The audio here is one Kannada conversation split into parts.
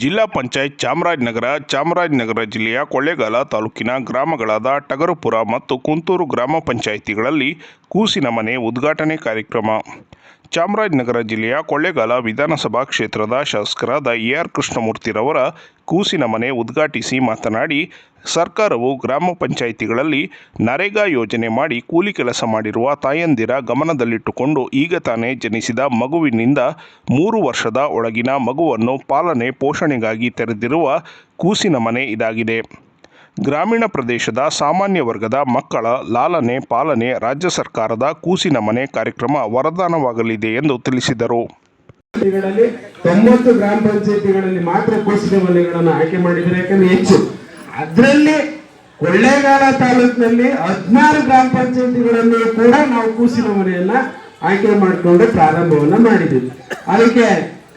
ಜಿಲ್ಲಾ ಪಂಚಾಯತ್ ಚಾಮರಾಜನಗರ ಚಾಮರಾಜನಗರ ಜಿಲ್ಲೆಯ ಕೊಳ್ಳೇಗಾಲ ತಾಲೂಕಿನ ಗ್ರಾಮಗಳಾದ ಟಗರುಪುರ ಮತ್ತು ಕುಂತೂರು ಗ್ರಾಮ ಪಂಚಾಯಿತಿಗಳಲ್ಲಿ ಕೂಸಿನ ಮನೆ ಉದ್ಘಾಟನೆ ಕಾರ್ಯಕ್ರಮ. ಚಾಮರಾಜನಗರ ಜಿಲ್ಲೆಯ ಕೊಳ್ಳೇಗಾಲ ವಿಧಾನಸಭಾ ಕ್ಷೇತ್ರದ ಶಾಸಕರಾದ ಎ ಆರ್ ಕೃಷ್ಣಮೂರ್ತಿರವರ ಕೂಸಿನ ಮನೆ ಉದ್ಘಾಟಿಸಿ ಮಾತನಾಡಿ, ಸರ್ಕಾರವು ಗ್ರಾಮ ಪಂಚಾಯಿತಿಗಳಲ್ಲಿ ನರೇಗಾ ಯೋಜನೆ ಮಾಡಿ ಕೂಲಿ ಕೆಲಸ ಮಾಡಿರುವ ತಾಯಂದಿರ ಗಮನದಲ್ಲಿಟ್ಟುಕೊಂಡು ಈಗ ತಾನೇ ಜನಿಸಿದ ಮಗುವಿನಿಂದ ಮೂರು ವರ್ಷದ ಒಳಗಿನ ಮಗುವನ್ನು ಪಾಲನೆ ಪೋಷಣೆಗಾಗಿ ತೆರೆದಿರುವ ಕೂಸಿನ ಮನೆ ಇದಾಗಿದೆ. ಗ್ರಾಮೀಣ ಪ್ರದೇಶದ ಸಾಮಾನ್ಯ ವರ್ಗದ ಮಕ್ಕಳ ಲಾಲನೆ ಪಾಲನೆ ರಾಜ್ಯ ಸರ್ಕಾರದ ಕೂಸಿನ ಮನೆ ಕಾರ್ಯಕ್ರಮ ವರದಾನವಾಗಲಿದೆ ಎಂದು ತಿಳಿಸಿದರು. ತೊಂಬತ್ತು ಗ್ರಾಮ ಪಂಚಾಯತಿಗಳಲ್ಲಿ ಮಾತ್ರ ಕೂಸಿನ ಮನೆಗಳನ್ನು ಆಯ್ಕೆ ಮಾಡಿದರೆ ಯಾಕಂದ್ರೆ ಹೆಚ್ಚು. ಅದರಲ್ಲಿ ಕೊಳ್ಳೇಗಾಲ ತಾಲೂಕಿನಲ್ಲಿ ಹದಿನಾರು ಗ್ರಾಮ ಪಂಚಾಯತಿಗಳಲ್ಲಿ ಕೂಡ ನಾವು ಕೂಸಿನ ಮನೆಯನ್ನ ಆಯ್ಕೆ ಮಾಡಿಕೊಂಡು ಪ್ರಾರಂಭವನ್ನ ಮಾಡಿದ್ದೀವಿ ಅದಕ್ಕೆ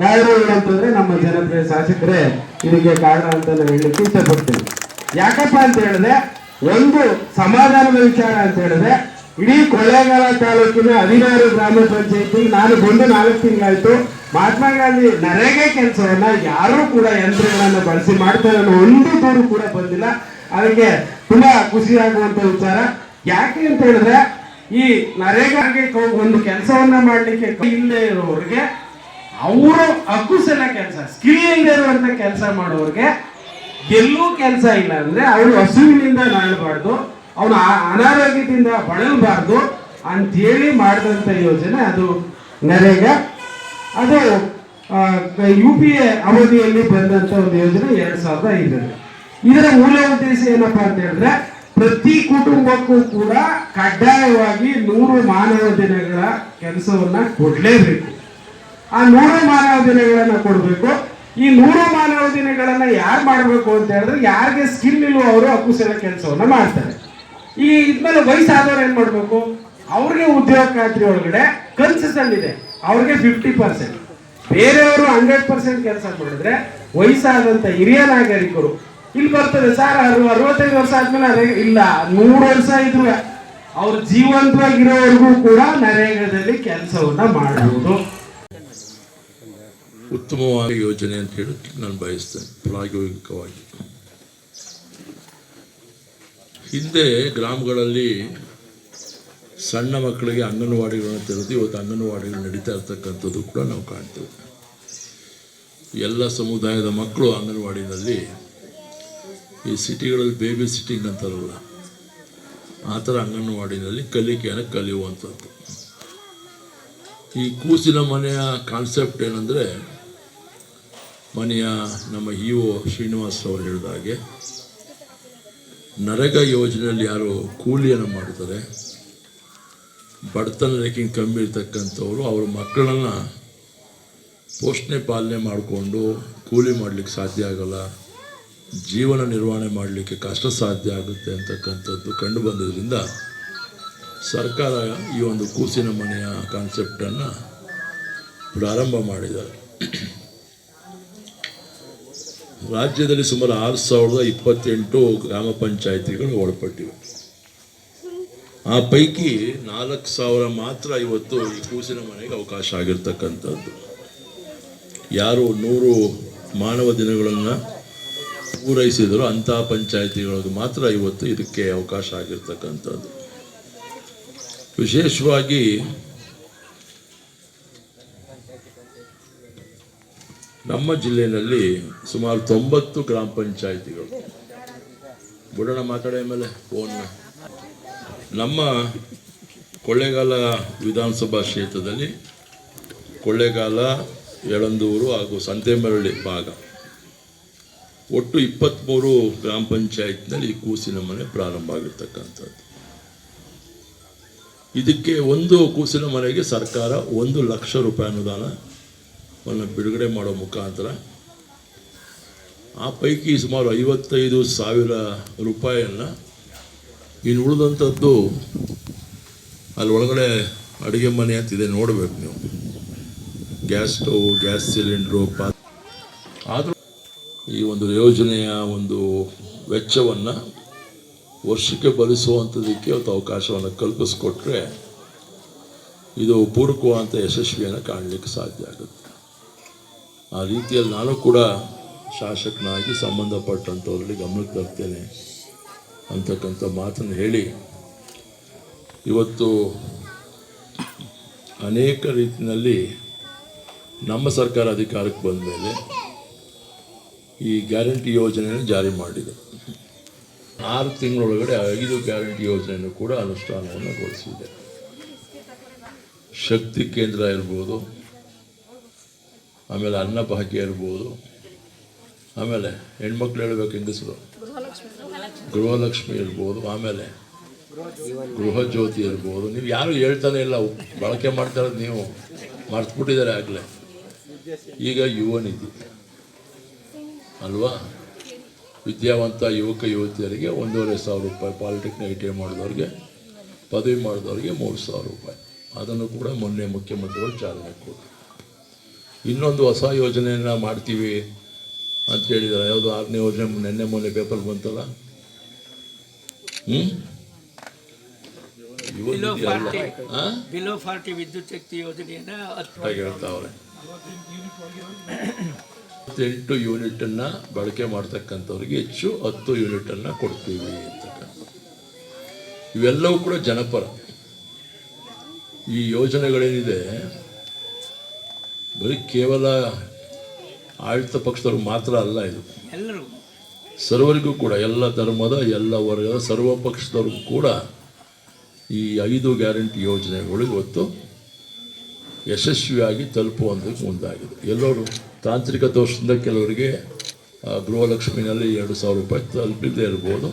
ಕಾರಣ ಏನಂತಂದ್ರೆ ನಮ್ಮ ಜನಪ್ರಿಯ ಶಾಸಕರೇ, ಇದಕ್ಕೆ ಕಾರಣ ಅಂತ ನಾನು ಹೇಳಲಿಕ್ಕೆ ಇಷ್ಟಪಡ್ತೇನೆ. ಯಾಕಪ್ಪ ಅಂತ ಹೇಳಿದ್ರೆ, ಒಂದು ಸಮಾಧಾನದ ವಿಚಾರ ಅಂತ ಹೇಳಿದ್ರೆ, ಇಡೀ ಕೊಳ್ಳೇಗಾಲ ತಾಲೂಕಿನ ಹದಿನಾರು ಗ್ರಾಮ ಪಂಚಾಯತಿ ನಾನು ಬಂದು ನಾಲ್ಕು ತಿಂಗಳಾಯ್ತು. ಮಹಾತ್ಮ ಗಾಂಧಿ ನರೇಗೆ ಕೆಲಸವನ್ನ ಯಾರೂ ಕೂಡ ಯಂತ್ರಗಳನ್ನು ಬಳಸಿ ಮಾಡ್ತಾರೆ ಅನ್ನೋ ಒಂದು ದೂರು ಕೂಡ ಬಂದಿಲ್ಲ. ಅದಕ್ಕೆ ತುಂಬಾ ಖುಷಿ ಆಗುವಂತ ವಿಚಾರ. ಯಾಕೆ ಅಂತ ಹೇಳಿದ್ರೆ, ಈ ನರೇಗಾಗೆ ಒಂದು ಕೆಲಸವನ್ನ ಮಾಡ್ಲಿಕ್ಕೆ ಇಲ್ಲದೆ ಇರೋರಿಗೆ, ಅವರು ಅಕುಸನ ಕೆಲಸ, ಸ್ಕಿಲ್ ಇಲ್ಲದೆ ಇರುವಂತ ಕೆಲಸ ಮಾಡೋರಿಗೆ ಎಲ್ಲೂ ಕೆಲಸ ಇಲ್ಲ ಅಂದ್ರೆ ಅವನು ಹಸುವಿನಿಂದ ನಾಳಬಾರ್ದು, ಅವನು ಅನಾರೋಗ್ಯದಿಂದ ಬಳಲಬಾರ್ದು ಅಂತೇಳಿ ಮಾಡಿದಂತ ಯೋಜನೆ ಅದು ನರೇಗಾ. ಅದು ಯು ಪಿ ಎ ಅವಧಿಯಲ್ಲಿ ಬಂದಂತ ಒಂದು ಯೋಜನೆ ಎರಡ್ ಸಾವಿರದ ಐದರಲ್ಲಿ. ಇದರ ಮೂಲ ಉದ್ದೇಶ ಏನಪ್ಪಾ ಅಂತ ಹೇಳಿದ್ರೆ ಪ್ರತಿ ಕುಟುಂಬಕ್ಕೂ ಕೂಡ ಕಡ್ಡಾಯವಾಗಿ ನೂರು ಮಾನವ ದಿನಗಳ ಕೆಲಸವನ್ನ ಕೊಡಲೇಬೇಕು. ಆ ನೂರು ಮಾನವ ದಿನಗಳನ್ನ ಕೊಡಬೇಕು. ಈ ನೂರು ಮಾನವ ದಿನಗಳನ್ನ ಯಾರು ಮಾಡಬೇಕು ಅಂತ ಹೇಳಿದ್ರೆ ಯಾರಿಗೆ ಸ್ಕಿಲ್ ಇಲ್ವೋ ಅವರು ಅಕುಶಲ ಕೆಲಸವನ್ನ ಮಾಡ್ತಾರೆ. ಈ ಇದ್ಮೇಲೆ ವಯಸ್ಸಾದವ್ರು ಏನ್ ಮಾಡ್ಬೇಕು? ಅವ್ರಿಗೆ ಉದ್ಯೋಗ ಖಾತ್ರಿ ಒಳಗಡೆ ಕನ್ಸೆಷನ್ ಇದೆ ಅವ್ರಿಗೆ ಫಿಫ್ಟಿ ಪರ್ಸೆಂಟ್ ಬೇರೆಯವರು ಹಂಡ್ರೆಡ್ ಪರ್ಸೆಂಟ್ ಕೆಲಸ ಮಾಡಿದ್ರೆ ವಯಸ್ಸಾದಂತ ಹಿರಿಯ ನಾಗರಿಕರು, ಇಲ್ಲಿ ಬರ್ತದೆ ಸರ್ ಅರವತ್ತೈದು ವರ್ಷ ಆದ್ಮೇಲೆ ಅದೇ ಇಲ್ಲ, ನೂರು ವರ್ಷ ಇದ್ರು ಅವ್ರು ಜೀವಂತವಾಗಿರೋವರೆಗೂ ಕೂಡ ನರೇಗದಲ್ಲಿ ಕೆಲಸವನ್ನ ಮಾಡಬಹುದು ಉತ್ತಮವಾದ ಯೋಜನೆ ಅಂತ ಹೇಳಿ ನಾನು ಬಯಸ್ತೇನೆ, ಪ್ರಾಯೋಗಿಕವಾಗಿ. ಹಿಂದೆ ಗ್ರಾಮಗಳಲ್ಲಿ ಸಣ್ಣ ಮಕ್ಕಳಿಗೆ ಅಂಗನವಾಡಿಗಳನ್ನು ತೆರೆದು ಇವತ್ತು ಅಂಗನವಾಡಿಗಳು ನಡೀತಾ ಇರ್ತಕ್ಕಂಥದ್ದು ಕೂಡ ನಾವು ಕಾಣ್ತೇವೆ. ಎಲ್ಲ ಸಮುದಾಯದ ಮಕ್ಕಳು ಅಂಗನವಾಡಿನಲ್ಲಿ ಈ ಸಿಟಿಗಳಲ್ಲಿ ಬೇಬಿ ಸಿಟ್ಟಿಂಗ್ ಅಂತಾರಲ್ಲ, ಆ ಥರ ಅಂಗನವಾಡಿನಲ್ಲಿ ಕಲಿಕೆಯನ್ನು ಕಲಿಯುವಂಥದ್ದು. ಈ ಕೂಸಿನ ಮನೆಯ ಕಾನ್ಸೆಪ್ಟ್ ಏನಂದರೆ ಮನೆಯ ನಮ್ಮ ಇ ಒ ಶ್ರೀನಿವಾಸ್ ಅವರು ಹೇಳಿದ ಹಾಗೆ ನರಗ ಯೋಜನೆಯಲ್ಲಿ ಯಾರು ಕೂಲಿಯನ್ನು ಮಾಡ್ತಾರೆ ಬಡತನ ರೇಖೆ ಕಮ್ಮಿ ಇರ್ತಕ್ಕಂಥವ್ರು, ಅವ್ರ ಮಕ್ಕಳನ್ನು ಪೋಷಣೆ ಪಾಲನೆ ಮಾಡಿಕೊಂಡು ಕೂಲಿ ಮಾಡಲಿಕ್ಕೆ ಸಾಧ್ಯ ಆಗಲ್ಲ, ಜೀವನ ನಿರ್ವಹಣೆ ಮಾಡಲಿಕ್ಕೆ ಕಷ್ಟ ಸಾಧ್ಯ ಆಗುತ್ತೆ ಅಂತಕ್ಕಂಥದ್ದು ಕಂಡು ಬಂದಿದ್ದರಿಂದ ಸರ್ಕಾರ ಈ ಒಂದು ಕೂಸಿನ ಮನೆಯ ಕಾನ್ಸೆಪ್ಟನ್ನು ಪ್ರಾರಂಭ ಮಾಡಿದ್ದಾರೆ. ರಾಜ್ಯದಲ್ಲಿ ಸುಮಾರು ಆರು ಸಾವಿರದ ಇಪ್ಪತ್ತೆಂಟು ಗ್ರಾಮ ಪಂಚಾಯಿತಿಗಳು ಒಳಪಟ್ಟಿವೆ. ಆ ಪೈಕಿ ನಾಲ್ಕು ಸಾವಿರ ಮಾತ್ರ ಇವತ್ತು ಈ ಕೂಸಿನ ಮನೆಗೆ ಅವಕಾಶ ಆಗಿರ್ತಕ್ಕಂಥದ್ದು. ಯಾರು ನೂರು ಮಾನವ ದಿನಗಳನ್ನು ಪೂರೈಸಿದರೂ ಅಂಥ ಪಂಚಾಯಿತಿಗಳಿಗೆ ಮಾತ್ರ ಇವತ್ತು ಇದಕ್ಕೆ ಅವಕಾಶ ಆಗಿರ್ತಕ್ಕಂಥದ್ದು. ವಿಶೇಷವಾಗಿ ನಮ್ಮ ಜಿಲ್ಲೆಯಲ್ಲಿ ಸುಮಾರು ತೊಂಬತ್ತು ಗ್ರಾಮ ಪಂಚಾಯಿತಿಗಳು. ಬಿಡೋಣ ಮಾತಾಡೋ ಮೇಲೆ ಫೋನ್ ನಮ್ಮ ಕೊಳ್ಳೇಗಾಲ ವಿಧಾನಸಭಾ ಕ್ಷೇತ್ರದಲ್ಲಿ ಕೊಳ್ಳೇಗಾಲ, ಯಳಂದೂರು ಹಾಗೂ ಸಂತೇಮರಳ್ಳಿ ಭಾಗ. ಒಟ್ಟು ಇಪ್ಪತ್ತ್ಮೂರು ಗ್ರಾಮ ಪಂಚಾಯತ್ನಲ್ಲಿ ಕೂಸಿನ ಮನೆ ಪ್ರಾರಂಭ ಆಗಿರ್ತಕ್ಕಂಥದ್ದು. ಇದಕ್ಕೆ ಒಂದು ಕೂಸಿನ ಮನೆಗೆ ಸರ್ಕಾರ ಒಂದು ಲಕ್ಷ ರೂಪಾಯಿ ಅನುದಾನವನ್ನು ಬಿಡುಗಡೆ ಮಾಡೋ ಮುಖಾಂತರ ಆ ಪೈಕಿ ಸುಮಾರು ಐವತ್ತೈದು ಸಾವಿರ ರೂಪಾಯಿಯನ್ನು ಇನ್ನು ಉಳಿದಂಥದ್ದು ಅಲ್ಲಿ ಒಳಗಡೆ ಅಡುಗೆ ಮನೆ ಅಂತಿದೆ ನೋಡಬೇಕು ನೀವು. ಗ್ಯಾಸ್ ಸ್ಟವ್, ಗ್ಯಾಸ್ ಸಿಲಿಂಡ್ರು ಪಾ ಆದರೂ ಈ ಒಂದು ಯೋಜನೆಯ ಒಂದು ವೆಚ್ಚವನ್ನು ವರ್ಷಕ್ಕೆ ಭರಿಸುವಂಥದಕ್ಕೆ ಒಂದು ಅವಕಾಶವನ್ನು ಕಲ್ಪಿಸ್ಕೊಟ್ರೆ ಇದು ಪೂರಕವಾದಂಥ ಯಶಸ್ವಿಯನ್ನು ಕಾಣಲಿಕ್ಕೆ ಸಾಧ್ಯ ಆಗುತ್ತೆ. ಆ ರೀತಿಯಲ್ಲಿ ನಾನು ಕೂಡ ಶಾಸಕನಾಗಿ ಸಂಬಂಧಪಟ್ಟಂಥವ್ರಲ್ಲಿ ಗಮನಕ್ಕೆ ತರ್ತೇನೆ ಅಂತಕ್ಕಂಥ ಮಾತನ್ನು ಹೇಳಿ, ಇವತ್ತು ಅನೇಕ ರೀತಿಯಲ್ಲಿ ನಮ್ಮ ಸರ್ಕಾರ ಅಧಿಕಾರಕ್ಕೆ ಬಂದ ಮೇಲೆ ಈ ಗ್ಯಾರಂಟಿ ಯೋಜನೆಯನ್ನು ಜಾರಿ ಮಾಡಿದೆ. ಆರು ತಿಂಗಳೊಳಗಡೆ ಐದು ಗ್ಯಾರಂಟಿ ಯೋಜನೆಯನ್ನು ಕೂಡ ಅನುಷ್ಠಾನವನ್ನು ಗೊಳಿಸಿದೆ ಶಕ್ತಿ ಕೇಂದ್ರ ಇರ್ಬೋದು ಆಮೇಲೆ ಅನ್ನಭಾಗ್ಯ ಇರ್ಬೋದು. ಆಮೇಲೆ ಹೆಣ್ಮಕ್ಳು ಹೇಳ್ಬೇಕು ಹೆಂಗಸರು. ಗೃಹಲಕ್ಷ್ಮಿ ಇರ್ಬೋದು, ಆಮೇಲೆ ಗೃಹ ಜ್ಯೋತಿ ಇರ್ಬೋದು. ನೀವು ಯಾರು ಹೇಳ್ತಾನೆ ಇಲ್ಲ, ಬಳಕೆ ಮಾಡ್ತಾ ಇರೋದು ನೀವು. ಮರ್ತ್ಬಿಟ್ಟಿದ್ದಾರೆ ಆಗಲೇ. ಈಗ ಯುವ ನಿಧಿ. ಅಲ್ವಾ? ವಿದ್ಯಾವಂತ ಯುವಕ ಯುವತಿಯರಿಗೆ ಒಂದೂವರೆ ಸಾವಿರ ರೂಪಾಯಿ, ಪಾಲಿಟೆಕ್ನಿಕ್ ಐ ಟಿ ಐ ಮಾಡಿದವ್ರಿಗೆ, ಪದವಿ ಮಾಡಿದವ್ರಿಗೆ ಮೂರು ಸಾವಿರ ರೂಪಾಯಿ. ಅದನ್ನು ಕೂಡ ಮೊನ್ನೆ ಮುಖ್ಯಮಂತ್ರಿಗಳು ಚಾಲನೆ ಕೊಟ್ಟರು. ಇನ್ನೊಂದು ಹೊಸ ಯೋಜನೆಯನ್ನು ಮಾಡ್ತೀವಿ ಅಂತ ಹೇಳಿದ್ದಾರೆ ಯಾವುದು ಆರನೇ ಯೋಜನೆ ನೆನ್ನೆ ಮೊನ್ನೆ ಪೇಪರ್ ಬಂತಲ್ಲ? ಹ್ಞೂ ಎಂಟು ಬಿಲೋ ಫಾರ್ಟಿ ಫಾರ್ಟಿ ವಿದ್ಯುತ್ ಶಕ್ತಿ ಯೋಜನೆಯನ್ನ ಹೇಳ್ತಾವ್ರೆ ಎಂಟು ಯೂನಿಟನ್ನು ಬಳಕೆ ಮಾಡ್ತಕ್ಕಂಥವ್ರಿಗೆ ಹೆಚ್ಚು ಹತ್ತು ಯೂನಿಟನ್ನು ಕೊಡ್ತೀವಿ ಅಂತಕ್ಕಂಥ ಇವೆಲ್ಲವೂ ಕೂಡ ಜನಪರ. ಈ ಯೋಜನೆಗಳೇನಿದೆ ಬರೀ ಕೇವಲ ಆಡಳಿತ ಪಕ್ಷದವ್ರು ಮಾತ್ರ ಅಲ್ಲ ಇದು. ಎಲ್ಲರೂ. ಸರ್ವರಿಗೂ ಕೂಡ ಎಲ್ಲ ಧರ್ಮದ ಎಲ್ಲ ವರ್ಗದ ಸರ್ವ ಪಕ್ಷದವ್ರಿಗೂ ಕೂಡ ಈ ಐದು ಗ್ಯಾರಂಟಿ ಯೋಜನೆಗಳು ಇವತ್ತು ಯಶಸ್ವಿಯಾಗಿ ತಲುಪುವಂಥದ್ದು ಮುಂದಾಗಿದೆ. ಎಲ್ಲರೂ ತಾಂತ್ರಿಕ ದೋಷದಿಂದ ಕೆಲವರಿಗೆ ಗೃಹಲಕ್ಷ್ಮಿನಲ್ಲಿ ಎರಡು ಸಾವಿರ ರೂಪಾಯಿ ತಲುಪಿಲ್ಲದೆ ಇರ್ಬೋದು.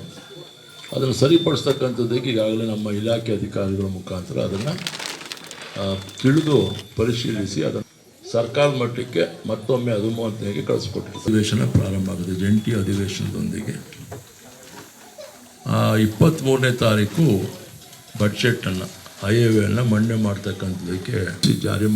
ಅದನ್ನು ಸರಿಪಡಿಸ್ತಕ್ಕಂಥದ್ದಕ್ಕೆ ಈಗಾಗಲೇ ನಮ್ಮ ಇಲಾಖೆ ಅಧಿಕಾರಿಗಳ ಮುಖಾಂತರ ಅದನ್ನು ತಿಳಿದು ಪರಿಶೀಲಿಸಿ ಅದನ್ನು ಸರ್ಕಾರ ಮಟ್ಟಕ್ಕೆ ಮತ್ತೊಮ್ಮೆ ಅನುಮೋದನೆಗೆ ಕಳಿಸ್ಕೊಟ್ಟಿದೆ ಅಧಿವೇಶನ ಪ್ರಾರಂಭ ಆಗುತ್ತೆ, ಜಂಟಿ ಅಧಿವೇಶನದೊಂದಿಗೆ. ಇಪ್ಪತ್ತ್ಮೂರನೇ ತಾರೀಕು ಬಡ್ಜೆಟನ್ನು ಐ ಎ ವಿಯನ್ನು ಮಂಡನೆ ಮಾಡ್ತಕ್ಕಂಥದ್ದಕ್ಕೆ ಜಾರಿ